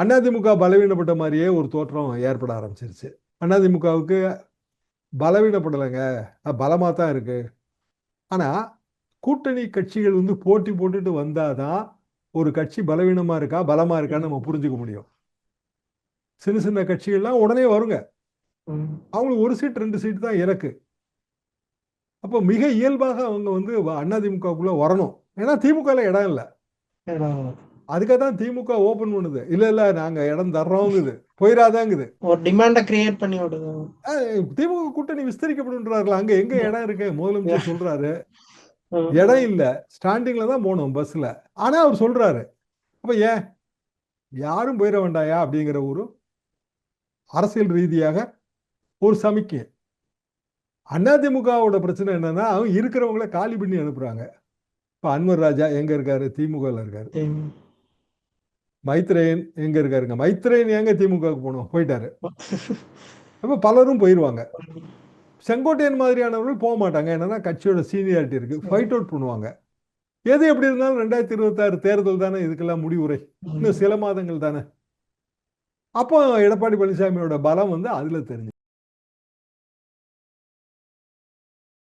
அதிமுக பலவீனப்பட்ட மாதிரியே ஒரு தோற்றம் ஏற்பட ஆரம்பிச்சிருச்சு. அதிமுகவுக்கு பலவீனப்படலைங்க. பலமாக தான் இருக்கு. ஆனால் கூட்டணி கட்சிகள் வந்து போட்டி போட்டுட்டு வந்தாதான் ஒரு கட்சி பலவீனமா இருக்கா பலமா இருக்கான்னு நம்ம புரிஞ்சுக்க முடியும். சின்ன சின்ன கட்சிகள்லாம் உடனே வருங்க. அவங்களுக்கு ஒரு சீட் ரெண்டு சீட் தான் இறக்கு அப்போ மிக இயல்பாக அவங்க வந்து அதிமுகவுக்குள்ள வரணும். ஏன்னா திமுகல இடம் இல்லை. அதுக்காக தான் திமுக ஓபன் பண்ணுது. இல்ல இல்ல நாங்க இடம் தர்றோங்குது. போயிடாதாங்குது. ஒரு டிமாண்ட கிரியேட் பண்ணி விடுது திமுக கூட்டணி விஸ்தரிக்கப்படுன்றாருல அங்க எங்க இடம் இருக்கு? முதலமைச்சர் சொல்றாரு. இடம் இல்ல. ஸ்டாண்டிங்ல தான் போகணும் பஸ்ல ஆனா அவர் சொல்றாரு. அப்ப ஏன்? யாரும் போயிட வேண்டாயா அப்படிங்கிற ஒரு அரசியல் ரீதியாக ஒரு சமிக்கை. அதிமுகவோட பிரச்சனை என்னன்னா அவங்க இருக்கிறவங்கள காலி பண்ணி அனுப்புறாங்க. இப்ப அன்வர் ராஜா எங்க இருக்காரு? திமுகல இருக்காரு. மைத்ரேயன் எங்க இருக்காருங்க? மைத்ரேயன் எங்க திமுகவுக்கு போனோம்? போயிட்டாரு. அப்ப பலரும் போயிருவாங்க. செங்கோட்டையன் மாதிரியானவர்கள் போக மாட்டாங்க. என்னன்னா கட்சியோட சீனியாரிட்டி இருக்கு. ஃபைட் அவுட் பண்ணுவாங்க. எது எப்படி இருந்தாலும் ரெண்டாயிரத்தி இருபத்தாறு தேர்தல் தானே இதுக்கெல்லாம் முடிவுரை. இன்னும் சில மாதங்கள் தானே. அப்போ எடப்பாடி பழனிசாமியோட பலம் வந்து அதுல தெரிஞ்சு